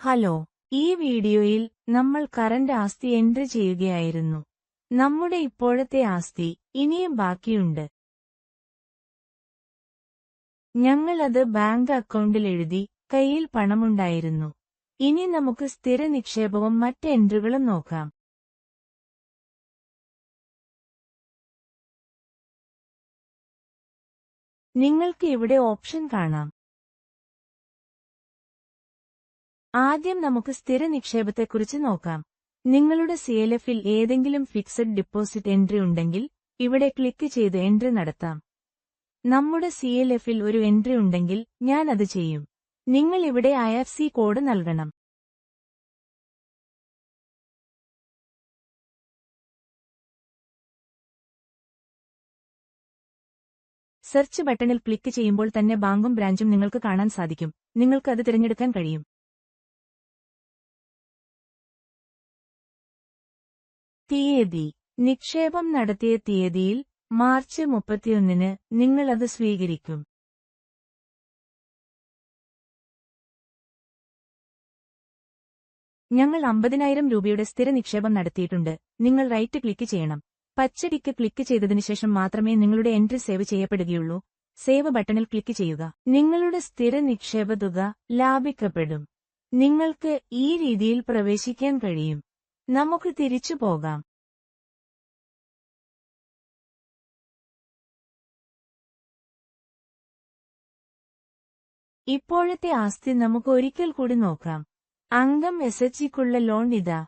Hello ഈ വീഡിയോയിൽ നമ്മൾ കറന്റ് ആസ്തി എൻട്രി ചെയ്യുകയായിരുന്നു. നമ്മുടെ ഇപ്പോഴത്തെ ആസ്തി ഇനിയും ബാക്കിയുണ്ട്. ഞങ്ങൾ അത് ബാങ്ക് അക്കൗണ്ടിൽ എഴുതി കയ്യിൽ പണമുണ്ടായിരുന്നു. ഇനി നമുക്ക് സ്ഥിര നിക്ഷേപവും മറ്റ് എൻട്രികളും നോക്കാം. നിങ്ങൾക്ക് ഇവിടെ ഓപ്ഷൻ കാണാം. ആദ്യം നമുക്ക് സ്ഥിര നിക്ഷേപത്തെക്കുറിച്ച് നോക്കാം. നിങ്ങളുടെ സി എൽ എഫിൽ ഏതെങ്കിലും ഫിക്സഡ് ഡിപ്പോസിറ്റ് എൻട്രി ഉണ്ടെങ്കിൽ ഇവിടെ ക്ലിക്ക് ചെയ്ത് എൻട്രി നടത്താം. നമ്മുടെ സി എൽ എഫിൽ ഒരു എൻട്രി ഉണ്ടെങ്കിൽ ഞാൻ അത് ചെയ്യും. നിങ്ങൾ ഇവിടെ ഐ എഫ് സി കോഡ് നൽകണം. സെർച്ച് ബട്ടണിൽ ക്ലിക്ക് ചെയ്യുമ്പോൾ തന്നെ ബാങ്കും ബ്രാഞ്ചും നിങ്ങൾക്ക് കാണാൻ സാധിക്കും. നിങ്ങൾക്ക് അത് തിരഞ്ഞെടുക്കാൻ കഴിയും. തീയതി. നിക്ഷേപം നടത്തിയ തീയതിയിൽ മാർച്ച് മുപ്പത്തിയൊന്നിന് നിങ്ങൾ അത് സ്വീകരിക്കും. ഞങ്ങൾ അമ്പതിനായിരം രൂപയുടെ സ്ഥിര നിക്ഷേപം നടത്തിയിട്ടുണ്ട്. നിങ്ങൾ റൈറ്റ് ക്ലിക്ക് ചെയ്യണം. പച്ചടിക്ക് ക്ലിക്ക് ചെയ്തതിനു ശേഷം മാത്രമേ നിങ്ങളുടെ എൻട്രി സേവ് ചെയ്യപ്പെടുകയുള്ളൂ. സേവ് ബട്ടണിൽ ക്ലിക്ക് ചെയ്യുക. നിങ്ങളുടെ സ്ഥിര നിക്ഷേപ തുക ലാഭിക്കപ്പെടും. നിങ്ങൾക്ക് ഈ രീതിയിൽ പ്രവേശിക്കാൻ കഴിയും. നമുക്ക് തിരിച്ചു പോകാം. ഇപ്പോഴത്തെ ആസ്തി നമുക്ക് ഒരിക്കൽ കൂടി നോക്കാം. അംഗം എസ് എച്ചിക്കുള്ള ലോൺ ഇതാ.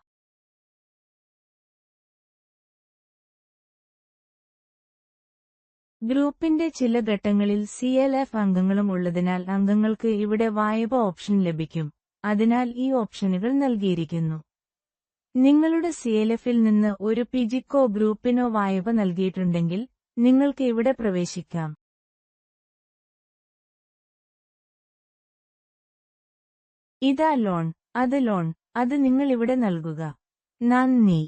ഗ്രൂപ്പിന്റെ ചില ഘട്ടങ്ങളിൽ സി എൽ എഫ് അംഗങ്ങളും ഉള്ളതിനാൽ അംഗങ്ങൾക്ക് ഇവിടെ വായ്പ ഓപ്ഷൻ ലഭിക്കും. അതിനാൽ ഈ ഓപ്ഷനുകൾ നൽകിയിരിക്കുന്നു. നിങ്ങളുടെ സിഎൽഎഫിൽ നിന്ന് ഒരു പിജിക്കോ ഗ്രൂപ്പിനോ വായ്പ നൽകിയിട്ടുണ്ടെങ്കിൽ നിങ്ങൾക്ക് ഇവിടെ പ്രവേശിക്കാം. ഇതാ ലോൺ അത് ലോൺ അത് നിങ്ങൾ ഇവിടെ നൽകുക. നന്ദി.